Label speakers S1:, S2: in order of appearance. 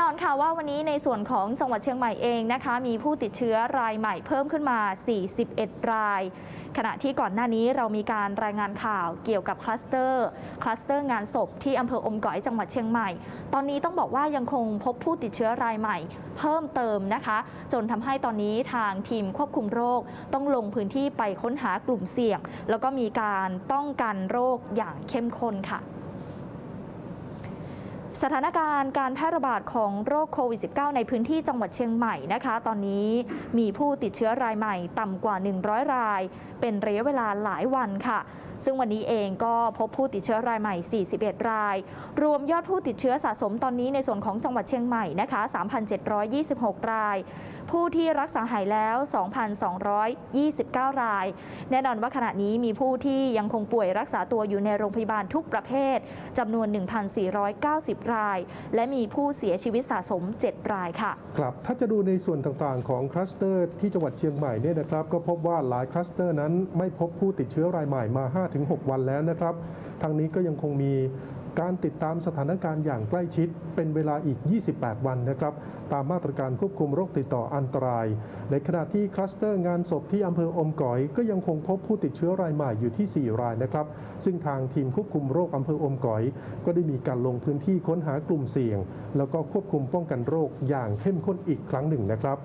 S1: นอนค่ะว่าวันนี้ในส่วนของจังหวัดเชียงใหม่เองนะคะ มีผู้ติดเชื้อรายใหม่เพิ่มขึ้นมา 41 ราย ขณะที่ก่อนหน้านี้เรามีการรายงานข่าวเกี่ยวกับคลัสเตอร์คลัสเตอร์งานศพที่อำเภออมก๋อยจังหวัดเชียงใหม่ ตอนนี้ต้องบอกว่ายังคงพบผู้ติดเชื้อรายใหม่ เพิ่มเติมนะคะ จนทำให้ตอนนี้ทางทีมควบคุมโรค ต้องลงพื้นที่ไปค้นหากลุ่มเสี่ยง แล้วก็มีการป้องกันโรคอย่างเข้มข้นค่ะ สถานการณ์การแพร่ระบาดของโรคโควิด -19 ในพื้นที่จังหวัดเชียงใหม่นะคะ ตอนนี้มีผู้ติดเชื้อรายใหม่ต่ำกว่า 100 ราย เป็นระยะเวลาหลายวันค่ะ ซึ่งวันนี้เองก็พบผู้ติดเชื้อรายใหม่ 41 ราย รวมยอดผู้ติดเชื้อสะสมตอนนี้ในส่วนของจังหวัดเชียงใหม่นะคะ 3,726 ราย ผู้ที่รักษาหายแล้ว 2,229 ราย แน่นอนว่าขณะนี้มีผู้ที่ยังคงป่วยรักษาตัวอยู่ในโรงพยาบาลทุกประเภทจำนวน 1,490 ราย และมีผู้เสียชีวิตสะสม 7 รายค่ะ
S2: ครับ ถ้าจะดูในส่วนต่างๆ ของคลัสเตอร์ที่จังหวัดเชียงใหม่เนี่ยนะครับ ก็พบว่าหลายคลัสเตอร์นั้นไม่พบผู้ติดเชื้อรายใหม่มา5-6วันแล้วนะครับทางนี้ก็ยังคงมีการติดตามสถานการณ์อย่างใกล้ชิดเป็นเวลาอีก 28 วันนะครับ ตามมาตรการควบคุมโรคติดต่ออันตราย ในขณะที่คลัสเตอร์งานศพที่อำเภออมก๋อย ก็ยังคงพบผู้ติดเชื้อรายใหม่อยู่ที่ 4 รายนะครับ ซึ่งทางทีมควบคุมโรคอำเภออมก๋อย ก็ได้มีการลงพื้นที่ค้นหากลุ่มเสี่ยง แล้วก็ควบคุมป้องกันโรคอย่างเข้มข้นอีกครั้งหนึ่งนะครับ